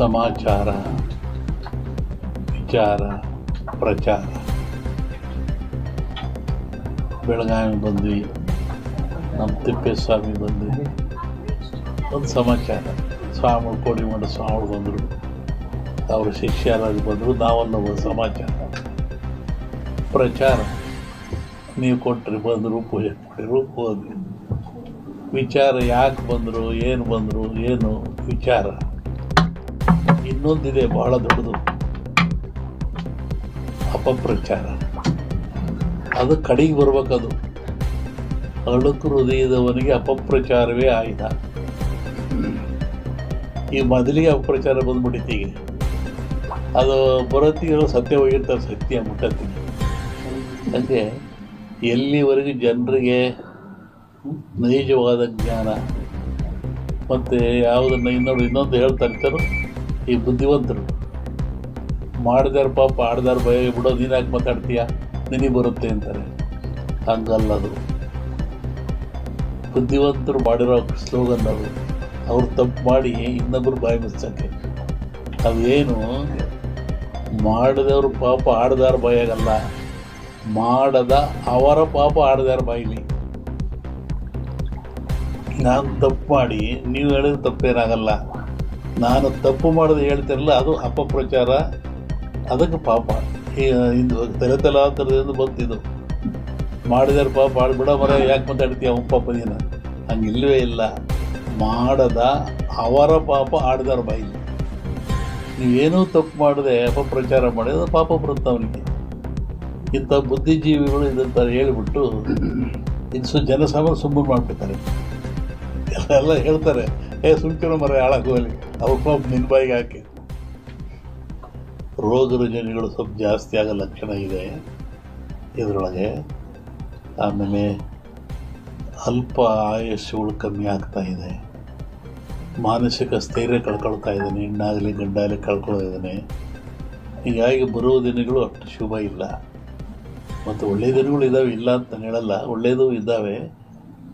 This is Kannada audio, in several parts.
ಸಮಾಚಾರ, ವಿಚಾರ, ಪ್ರಚಾರ. ಬೆಳಗಾವಿ ಬಂದ್ವಿ, ನಮ್ಮ ತಿಪ್ಪೇಸ್ವಾಮಿ ಬಂದ್ವಿ. ಒಂದು ಸಮಾಚಾರ, ಸ್ವಾಮಿ ಕೋಡಿ ಮಾಡ ಸ್ವಾಮಿ ಬಂದರು. ಅವರ ಶಿಷ್ಯರಾಗಿ ಬಂದರು. ನಾವಲ್ಲ ಒಂದು ಸಮಾಚಾರ. ಪ್ರಚಾರ. ನೀವು ಕೊಟ್ಟರೆ ಬಂದರು, ಪೂಜೆ ಕೊಟ್ಟಿರು ಹೋದ್ವಿ. ವಿಚಾರ ಯಾಕೆ ಬಂದರು, ಏನು ಬಂದರು, ಏನು ವಿಚಾರ? ಇನ್ನೊಂದಿದೆ ಬಹಳ ದೊಡ್ಡದು. ಅಪಪ್ರಚಾರ. ಅದು ಕಡೆಗೆ ಬರ್ಬೇಕದು. ಅಳುಕು ಹೃದಯದವನಿಗೆ ಅಪಪ್ರಚಾರವೇ ಆಯ್ದ. ಈ ಮೊದಲಿಗೆ ಅಪಪ್ರಚಾರ ಬಂದ್ಬಿಟ್ಟಿದ್ದೀಗ ಅದು ಬರೋತ್ತಿಗೆ ಸತ್ಯ ಹೋಗಿರ್ತಾರೆ ಸತ್ಯ ಮುಟ್ಟತ್ತೀನಿ ಅಂದರೆ ಎಲ್ಲಿವರೆಗೂ ಜನರಿಗೆ ನೈಜವಾದ ಜ್ಞಾನ. ಮತ್ತು ಯಾವುದನ್ನು ಇನ್ನೊಂದು ಇನ್ನೊಂದು ಹೇಳ್ತಾ ಇರ್ತಾರೋ ಈ ಬುದ್ಧಿವಂತರು. ಮಾಡಿದಾರ ಪಾಪ, ಆಡ್ದಾರ ಭಯ ಬಿಡೋ ನೀನು ಯಾಕೆ ಮಾತಾಡ್ತೀಯ? ನಿನಗೆ ಬರುತ್ತೆ ಅಂತಾರೆ. ಹಂಗಲ್ಲ ಅದು. ಬುದ್ಧಿವಂತರು ಮಾಡಿರೋ ಸ್ಲೋಗನ್ ಅದು. ಅವ್ರು ತಪ್ಪು ಮಾಡಿ ಇನ್ನೊಬ್ಬರು ಬಾಯಿ ಮುಚ್ಚಕ್ಕೆ ಅದೇನು? ಮಾಡಿದವ್ರ ಪಾಪ, ಆಡ್ದಾರ ಬಾಯಾಗಲ್ಲ ಮಾಡದ ಅವರ ಪಾಪ, ಆಡ್ದಾರ ಬಾಯಿಲಿ. ನಾನು ತಪ್ಪು ಮಾಡಿ, ನೀವು ಹೇಳಿದ್ರೆ ತಪ್ಪೇನಾಗಲ್ಲ. ನಾನು ತಪ್ಪು ಮಾಡೋದು ಹೇಳ್ತಿರಲ್ಲ, ಅದು ಅಪಪ್ರಚಾರ. ಅದಕ್ಕೆ ಪಾಪ. ಇದು ತಲೆ ತಲಾಂತರದಿಂದ ಬಂತಿದ್ದು ಮಾಡಿದರೆ ಪಾಪ ಆಡ್ಬಿಡ ಮರ, ಯಾಕೆ ಮಾತಾಡ್ತೀಯ ಅವ್ನ ಪಾಪ ನೀನು? ಇಲ್ಲವೇ ಇಲ್ಲ. ಮಾಡದ ಅವರ ಪಾಪ ಆಡ್ದಾರ ಬಾಯಿಲಿ ನೀವೇನೂ ತಪ್ಪು ಮಾಡದೆ ಅಪಪ್ರಚಾರ ಮಾಡಿದ್ರೆ ಪಾಪ ಬರುತ್ತೆ ಅವನಿಗೆ. ಇಂಥ ಬುದ್ಧಿಜೀವಿಗಳು ಇದಂತ ಹೇಳಿಬಿಟ್ಟು ಇದು ಸು ಜನಸಾಮಾನ್ಯ ಸುಮ್ಮನೆ ಮಾಡ್ಬಿಡ್ತಾರೆ. ಎಲ್ಲ ಹೇಳ್ತಾರೆ, ಏ, ಸುಮ್ಕಿರೋ ಮರ ಹಾಳಾಗೋಲಿ ಪಾಪ ನಿನ್ನ ಬಾಯಿಗೆ ಹಾಕಿ. ರೋಗ ರುಜಿನಗಳು ಸ್ವಲ್ಪ ಜಾಸ್ತಿ ಆಗೋ ಲಕ್ಷಣ ಇದೆ. ಇದರೊಳಗೆ ಆಮೇಲೆ ಅಲ್ಪ ಆಯುಷ್ಯಗಳು ಕಮ್ಮಿ ಆಗ್ತಾ ಇದೆ. ಮಾನಸಿಕ ಸ್ಥೈರ್ಯ ಕಳ್ಕೊಳ್ತಾ ಇದ್ದಾನೆ, ಹೆಣ್ಣಾಗಲಿ ಗಂಡಾಗಲಿ ಇದ್ದಾನೆ. ಹೀಗಾಗಿ ಬರುವ ದಿನಗಳು ಅಷ್ಟು ಶುಭ ಇಲ್ಲ. ಮತ್ತು ಒಳ್ಳೆಯ ದಿನಗಳು ಇದ್ದಾವೆ, ಇಲ್ಲ ಅಂತ ಹೇಳಲ್ಲ. ಒಳ್ಳೆಯದು ಇದ್ದಾವೆ.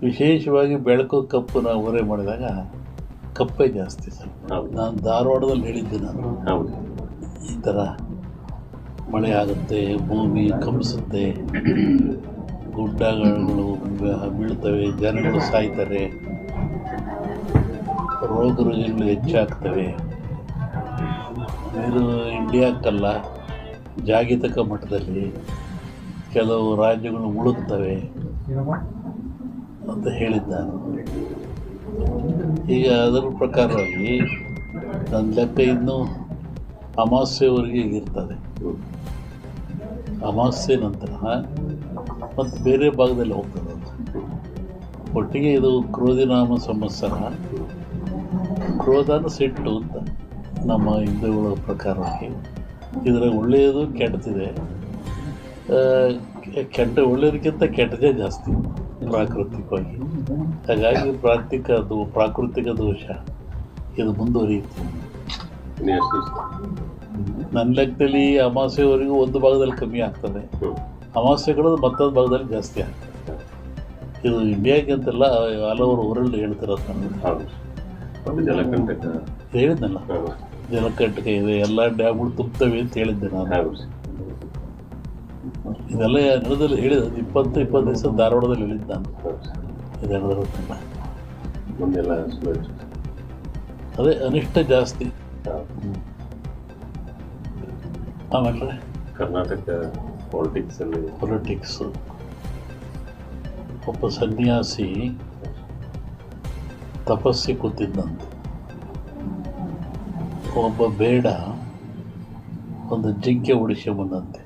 ವಿಶೇಷವಾಗಿ ಬೆಳಕು ಕಪ್ಪು ನಾವು ಓರೆ ಮಾಡಿದಾಗ ಕಪ್ಪೇ ಜಾಸ್ತಿ ಸರ್. ನಾನು ಧಾರವಾಡದಲ್ಲಿ ಹೇಳಿದ್ದೆ ನಾನು. ಹೌದು. ಈ ಥರ ಮಳೆ ಆಗುತ್ತೆ ಭೂಮಿ ಕಂಪಿಸುತ್ತೆ ಗುಡ್ಡಗಳು ಬೀಳ್ತವೆ ಜನಗಳು ಸಾಯ್ತಾರೆ ರೋಗ ರುಜಿನಗಳು ಹೆಚ್ಚಾಗ್ತವೆ. ಇದು ಇಂಡಿಯಾಕ್ಕಲ್ಲ ಜಾಗತಿಕ ಮಟ್ಟದಲ್ಲಿ ಕೆಲವು ರಾಜ್ಯಗಳು ಮುಳುಗ್ತವೆ ಅಂತ ಹೇಳಿದ್ದ ನಾನು. ಈಗ ಅದರ ಪ್ರಕಾರವಾಗಿ ನನ್ನ ಲೆಕ್ಕ ಇನ್ನೂ ಅಮಾವಾಸ್ಯೆವರೆಗೆ ಇರ್ತದೆ ಅಮಾಸ್ಯೆ ನಂತರ ಮತ್ತು ಬೇರೆ ಭಾಗದಲ್ಲಿ ಹೋಗ್ತದೆ ಒಟ್ಟಿಗೆ ಇದು ಕ್ರೋಧಿನಾಮ ಸಂವತ್ಸರ, ಕ್ರೋಧನ ಸಿಟ್ಟು ಅಂತ ನಮ್ಮ ಹಿಂದೂಗಳ ಪ್ರಕಾರವಾಗಿ ಇದರ ಒಳ್ಳೆಯದು ಕೆಟ್ಟದಿದೆ. ಕೆಟ್ಟ ಒಳ್ಳೆಯದಕ್ಕಿಂತ ಕೆಟ್ಟದೇ ಜಾಸ್ತಿ. ಪ್ರಾಕೃತಿಕವಾಗಿ ಹಾಗಾಗಿ ಪ್ರಾಕೃತಿಕ ಅದು ಪ್ರಾಕೃತಿಕ ದೋಷ. ಇದು ಮುಂದುವರಿಯುತ್ತೆ. ನನ್ನ ಲೆಕ್ಕದಲ್ಲಿ ಅಮಾವಾಸ್ಯೆವರೆಗೂ ಒಂದು ಭಾಗದಲ್ಲಿ ಕಮ್ಮಿ ಆಗ್ತದೆ. ಅಮಾವಾಸ್ಯೆಗಳು ಮತ್ತೊಂದು ಭಾಗದಲ್ಲಿ ಜಾಸ್ತಿ ಆಗ್ತದೆ. ಇದು ಇಂಡಿಯಾಗೆ ಅಂತೆಲ್ಲ ಹಲವರು ಊರಲ್ಲಿ ಹೇಳ್ತಿರೋದು ಜಲಕಂಟಕ. ಹೇಳಿದ್ನಲ್ಲ. ಜಲಕಂಟಕ ಇದೆ ಎಲ್ಲ ಡ್ಯಾಮ್ಗಳು ತುಂಬ್ತವೆ ಅಂತ ಹೇಳಿದ್ದೆ ನಾನು. ಇದೆಲ್ಲ ನಡೆದಲ್ಲಿ ಹೇಳಿದ ಇಪ್ಪತ್ತು ಇಪ್ಪತ್ತು ದಿವಸ ಧಾರವಾಡದಲ್ಲಿ ಹೇಳಿದ್ದು ನಾನು ಇದು ಅದೇ ಅನಿಷ್ಟ ಜಾಸ್ತಿ. ಆಮೇಲೆ ಕರ್ನಾಟಕ ಪಾಲಿಟಿಕ್ಸಲ್ಲಿ ಪೊಲಿಟಿಕ್ಸ್ ಒಬ್ಬ ಸನ್ಯಾಸಿ ತಪಸ್ಸಿ ಕೂತಿದ್ದಂತೆ. ಒಬ್ಬ ಬೇಡ ಒಂದು ಜಿಂಕೆ ಉಡಿಸಿ ಬಂದಂತೆ.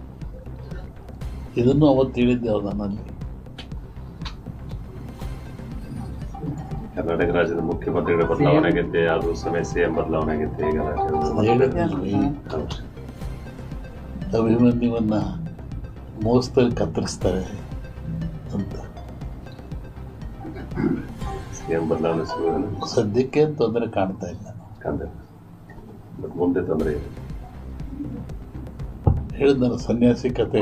ಇದನ್ನು ಅವತ್ತು ಹೇಳಿದ್ದೆವು ನನ್ನಲ್ಲಿ. ಕರ್ನಾಟಕ ರಾಜ್ಯದ ಮುಖ್ಯಮಂತ್ರಿಗಳ ಬದಲಾವಣೆ ಆಗೈತೆ ಅದು ಸಮಯ ಸಿಎಂ ಬದಲಾವಣೆ ಆಗೈತೆ ಈಗ. ಅಭಿಮನ್ಯುವನ್ನ ಮೋಸದಲ್ಲಿ ಕತ್ತರಿಸ್ತಾರೆ ಅಂತ. ಸಿಎಂ ಬದಲಾವಣೆ ಸದ್ಯಕ್ಕೆ ತೊಂದರೆ ಕಾಣ್ತಾ ಇಲ್ಲ. ಮುಂದೆ ತೊಂದರೆ ಇದೆ. ಹೇಳಿದ್ನಲ್ಲ ಸನ್ಯಾಸಿ ಕತೆ.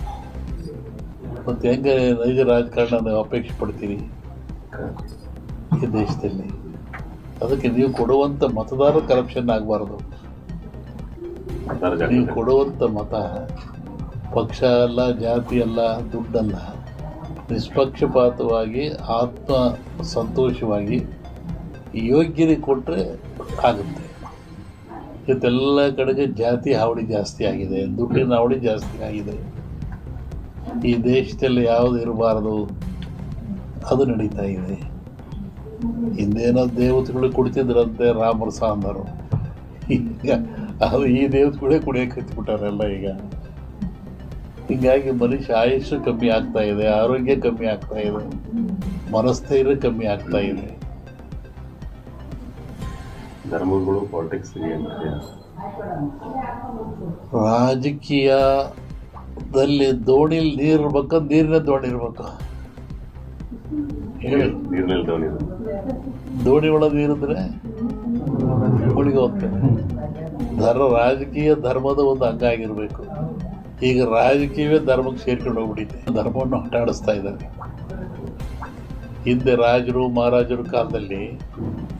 ಮತ್ತು ಹೆಂಗೆ ನೈಜ ರಾಜಕಾರಣ ನೀವು ಅಪೇಕ್ಷೆ ಪಡ್ತೀರಿ ಈ ದೇಶದಲ್ಲಿ. ಅದಕ್ಕೆ ನೀವು ಕೊಡುವಂಥ ಮತದಾರ ಕರಪ್ಷನ್ ಆಗಬಾರ್ದು. ನೀವು ಕೊಡುವಂಥ ಮತ ಪಕ್ಷ ಅಲ್ಲ ಜಾತಿ ಅಲ್ಲ ದುಡ್ಡಲ್ಲ. ನಿಷ್ಪಕ್ಷಪಾತವಾಗಿ ಆತ್ಮ ಸಂತೋಷವಾಗಿ ಯೋಗ್ಯರಿಗೆ ಕೊಟ್ಟರೆ ಆಗುತ್ತೆ. ಇವತ್ತೆಲ್ಲ ಕಡೆಗೆ ಜಾತಿ ಹಾವಳಿ ಜಾಸ್ತಿ ಆಗಿದೆ ದುಡ್ಡಿನ ಹಾವಳಿ ಜಾಸ್ತಿ ಆಗಿದೆ. ಈ ದೇಶದಲ್ಲಿ ಯಾವುದು ಇರಬಾರದು ಅದು ನಡೀತಾ ಇದೆ. ಹಿಂದೇನೋ ದೇವತೆಗಳು ಕುಡಿತಿದ್ರಂತೆ ರಾಮರ ಸಾಂಬಾರು. ಈಗ ಅದು ಈ ದೇವತೆಗಳೇ ಕುಡಿಯೋಕೆ ಹಚ್ಬಿಟ್ಟಾರೆಲ್ಲ ಈಗ. ಹೀಗಾಗಿ ಮನುಷ್ಯ ಆಯುಷ್ಯ ಕಮ್ಮಿ ಆಗ್ತಾ ಇದೆ ಆರೋಗ್ಯ ಕಮ್ಮಿ ಆಗ್ತಾ ಇದೆ ಮನಸ್ಥೈರ್ಯ ಕಮ್ಮಿ ಆಗ್ತಾ ಇದೆ. ಧರ್ಮಗಳು ಪಾಲಿಟಿಕ್ಸ್ ರಾಜಕೀಯದಲ್ಲಿ ದೋಣಿಲಿ ನೀರು ಇರ್ಬೇಕು ನೀರಿನ ದೋಣಿ ಇರ್ಬೇಕು. ನೀರಿನಲ್ಲಿ ದೋಣಿ ದೋಣಿ ಒಳಗೆ ನೀರಿದ್ರೆ ಮುಳುಗಿ ಹೋಗ್ತೇನೆ ಧರ್ಮ ರಾಜಕೀಯ ಧರ್ಮದ ಒಂದು ಅಂಗ ಆಗಿರಬೇಕು. ಈಗ ರಾಜಕೀಯವೇ ಧರ್ಮಕ್ಕೆ ಸೇರ್ಕೊಂಡು ಹೋಗ್ಬಿಟ್ಟಿದೆ. ಧರ್ಮವನ್ನು ಆಟ ಆಡಿಸ್ತಾ ಇದ್ದಾರೆ. ಹಿಂದೆ ರಾಜರು ಮಹಾರಾಜರ ಕಾಲದಲ್ಲಿ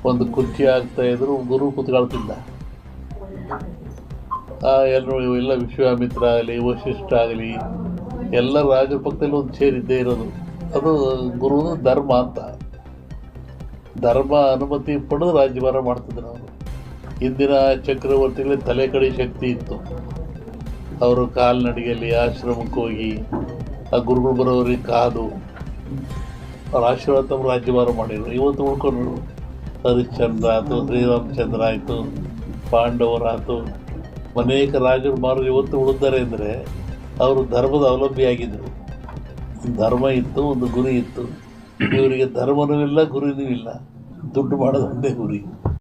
ಒಂದು ಕುರ್ಚಿ ಆಗ್ತಾ ಇದ್ರು ಗುರು ಕೂತ್ಕೊಳ್ತಿದ್ದ. ಎಲ್ಲರೂ ಎಲ್ಲ ವಿಶ್ವಾಮಿತ್ರ ಆಗಲಿ ವಶಿಷ್ಠ ಆಗಲಿ, ಎಲ್ಲ ರಾಜರ ಪಕ್ಕದಲ್ಲಿ ಒಂದು ಸೇರಿದ್ದೇ ಇರೋದು. ಅದು ಗುರು ಧರ್ಮ ಅಂತ. ಧರ್ಮ ಅನುಮತಿ ಪಡೆದು ರಾಜ್ಯಭಾರ ಮಾಡ್ತಿದ್ರು ಅವರು. ಇಂದಿನ ಚಕ್ರವರ್ತಿಗಳ ತಲೆ ಕಡೆ ಶಕ್ತಿ ಇತ್ತು. ಅವರು ಕಾಲ್ನಡಿಗೆಯಲ್ಲಿ ಆಶ್ರಮಕ್ಕೆ ಹೋಗಿ, ಆ ಗುರುಗಳು ಬರೋರಿಗೆ ಕಾದು, ಅವ್ರ ಆಶೀರ್ವಾದ ತಮ್ಮ ರಾಜ್ಯಭಾರ ಮಾಡಿದ್ರು. ಇವತ್ತು ಉಳ್ಕೊಂಡ್ರು ಹರಿಶ್ಚಂದ್ರ ಆಯಿತು, ಶ್ರೀರಾಮಚಂದ್ರ ಆಯಿತು, ಪಾಂಡವರಾಯಿತು. ಅನೇಕ ರಾಜರು ಮಾರು ಇವತ್ತು ಉಳಿದ್ದಾರೆ ಅಂದರೆ ಅವರು ಧರ್ಮದ ಅವಲಂಬಿಯಾಗಿದ್ದರು ಒಂದು ಧರ್ಮ ಇತ್ತು, ಒಂದು ಗುರಿ ಇತ್ತು. ಇವರಿಗೆ ಧರ್ಮನೂ ಇಲ್ಲ, ಗುರಿನೂ ಇಲ್ಲ. ದುಡ್ಡು ಮಾಡೋದೊಂದೇ ಗುರಿ.